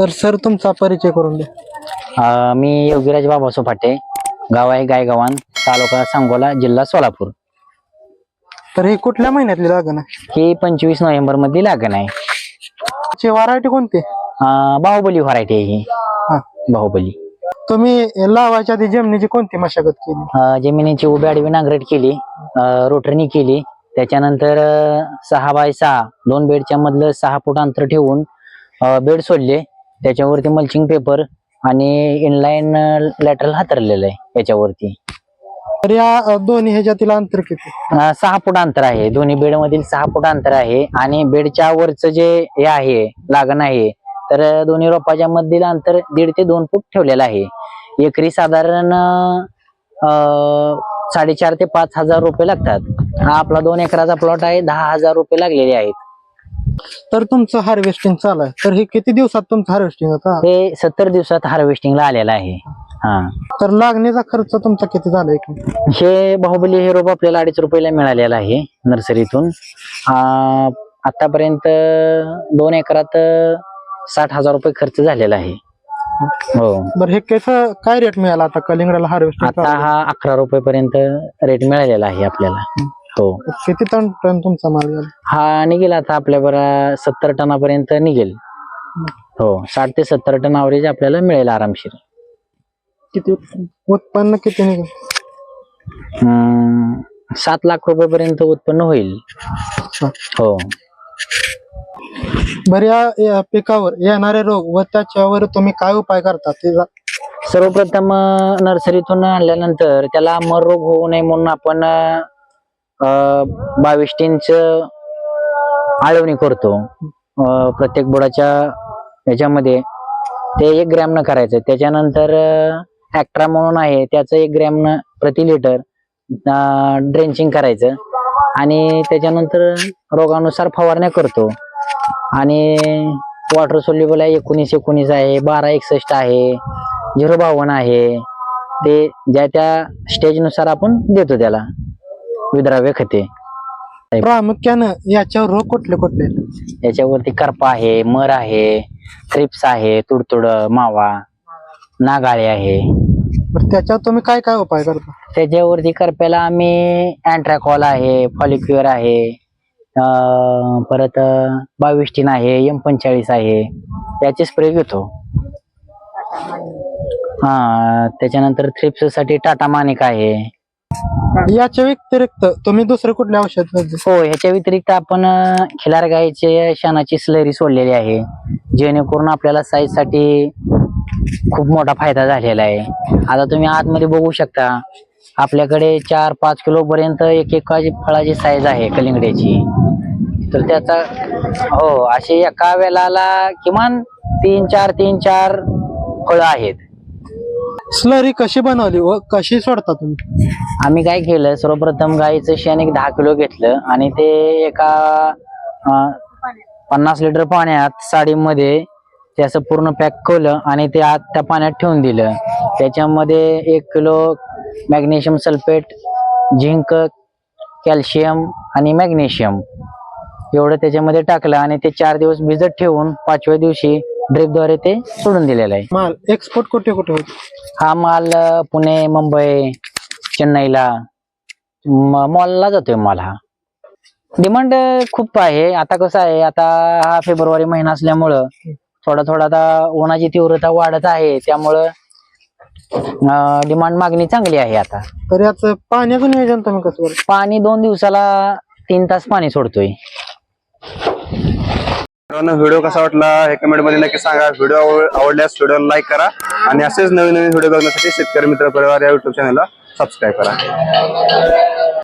तर सर तुमचा परिचय करून द्या. अ, मी योगीराज बाबासो फाटे गाव आहे गायगावान तालुका सांगोला जिल्हा सोलापूर. तर ही कुठल्या महिन्यातली लागण आहे? ही पंचवीस नोव्हेंबरमध्ये लागण आहे. ची व्हरायटी कोणती? अ, बाहुबली व्हरायटी आहे ही. हा. बाहुबली. तुम्ही लावायच्या आधी जमिनीची कोणती मशागत केली? अ, जमिनीची उभी आडवी नांगरट केली अ, रोटरनी केली त्याच्यानंतर अ, सहा बाय सहा दोन बेडच्या मधलं सहा फूट अंतर ठेवून बेड सोडले त्याच्यावरती मल्चिंग पेपर आणि इनलाईन लॅटरल हातरलेलं आहे याच्यावरती. तर या दोन्ही ह्याच्यातील अंतर किती? अ, सहा फूट अंतर आहे. दोन्ही बेड मधील सहा फूट अंतर आहे आणि बेडच्या वरचं जे हे आहे लागण आहे तर दोन्ही रोपाच्या मधील अंतर दीड ते दोन फूट ठेवलेलं आहे. एकरी साधारण अ, साडेचार ते पाच हजार रुपये लागतात. हा आपला दोन एकराचा प्लॉट आहे दहा हजार रुपये लागलेले आहेत. तर तुमचं हार्वेस्टिंग चालू आहे. तर हे किती दिवसात तुमचं हार्वेस्टिंग होता? हे सत्तर दिवसात हार्वेस्टिंगला आलेलं आहे. हा. तर लागणीचा खर्च तुमचा किती झाला एकूण? हे बाहुबली हे रोप आपल्याला अडीच रुपयाला मिळालेलं आहे नर्सरीतून. आ, आतापर्यंत दोन एकरात साठ हजार रुपये खर्च झालेला आहे. हो. बरं हे कसं काय रेट मिळाला आता कलिंगडाला हार्वेस्टिंग आता हा अकरा रुपये पर्यंत रेट मिळालेला आहे आपल्याला. हो. किती टन टन तुमचा माल हा निघेल आता आपल्या बरा सत्तर टनापर्यंत निघेल. हो साठ ते सत्तर टन अवरेज आपल्याला मिळेल आरामशीर. किती उत्पन्न किती निघेल? सात लाख रुपये उत्पन्न होईल. हो. बरं या या पिकावर येणारे रोग व त्याच्यावर तुम्ही काय उपाय करता? ते जा- सर्वप्रथम अं, नर्सरीतून आणल्यानंतर त्याला मर रोग होऊ नये म्हणून आपण बावीस टींच आळवणी करतो. प्रत्येक बुडाच्या ह्याच्यामध्ये ते एक ग्रॅमनं करायचं. त्याच्यानंतर ऍक्ट्रा म्हणून आहे त्याचं एक ग्रॅम न प्रति लिटर ड्रेंचिंग करायचं. आणि त्याच्यानंतर रोगानुसार फवारण्या करतो. आणि वॉटर सोल्युबल आहे एकोणीस एकोणीस आहे बारा एकसष्ट आहे झिरो बावन्न आहे. ते ज्या त्या स्टेजनुसार आपण देतो त्याला. विद्राव्य खते. प्रामुख्यानं याच्यावर रोग कुठले कुठले? आहेत? याच्यावरती करपा आहे मर आहे क्रिप्स आहे तुडतुड मावा नागाळे आहे. बरं त्याच्यावर तुम्ही काय काय उपाय करता? त्याच्यावरती करप्याला आम्ही अँट्रॅकॉल आहे फॉलिक्युअर आहे अं, परत बावीस टीन आहे एम पंचेचाळीस आहे. त्याचे स्प्रे घेतो हा त्याच्यानंतर थ्रिप्ससाठी टाटा मानिक आहे. याच्या व्यतिरिक्त तुम्ही दुसरे कुठले औषध हो ह्याच्या व्यतिरिक्त आपण खिलार गायीचे शानाची स्लरी सोडलेली आहे. जेणेकरून आपल्याला साईजसाठी खूप मोठा फायदा झालेला आहे. आता तुम्ही आतमध्ये बघू शकता आपल्याकडे चार पाच किलो पर्यंत एक एका फळाची साईज आहे कलिंगड्याची तर त्याचा हो असे एका वेळाला किमान तीन चार तीन चार फळं आहेत. स्लरी कशी बनवली व कशी सोडता तुम्ही? आम्ही काय केलं सर्वप्रथम गाईचं शेण एक दहा किलो घेतलं आणि ते एका अं, पन्नास लिटर पाण्यात साडीमध्ये ते असं पूर्ण पॅक केलं आणि ते आत त्या पाण्यात ठेवून दिलं. त्याच्यामध्ये एक kilo magnesium sulphate zinc calcium आणि मॅग्नेशियम एवढं त्याच्यामध्ये टाकलं आणि ते चार दिवस भिजत ठेवून पाचव्या दिवशी ड्रिपद्वारे ते सोडून दिलेलं आहे. माल एक्सपोर्ट कुठे कुठे होतो? हा माल पुणे मुंबई चेन्नईला मॉलला जातोय माल हा. डिमांड खूप आहे. आता कसं आहे आता हा फेब्रुवारी महिना असल्यामुळं थोडा थोडा आता उन्हाची तीव्रता वाढत आहे. त्यामुळं डिमांड मागणी चांगली आहे आता. तर याचं पाण्याचं नियोजन तुम्ही कसं पाणी दोन दिवसाला तीन तास पाणी सोडतोय. व्हिडिओ कसा वाटला हे कमेंटमध्ये नक्की सांगा. व्हिडिओ आवडल्यास व्हिडिओला लाईक करा आणि असेच नवीन नवीन व्हिडिओ बघण्यासाठी शेतकरी मित्र परिवार या युट्यूब चॅनलला सबस्क्राईब करा.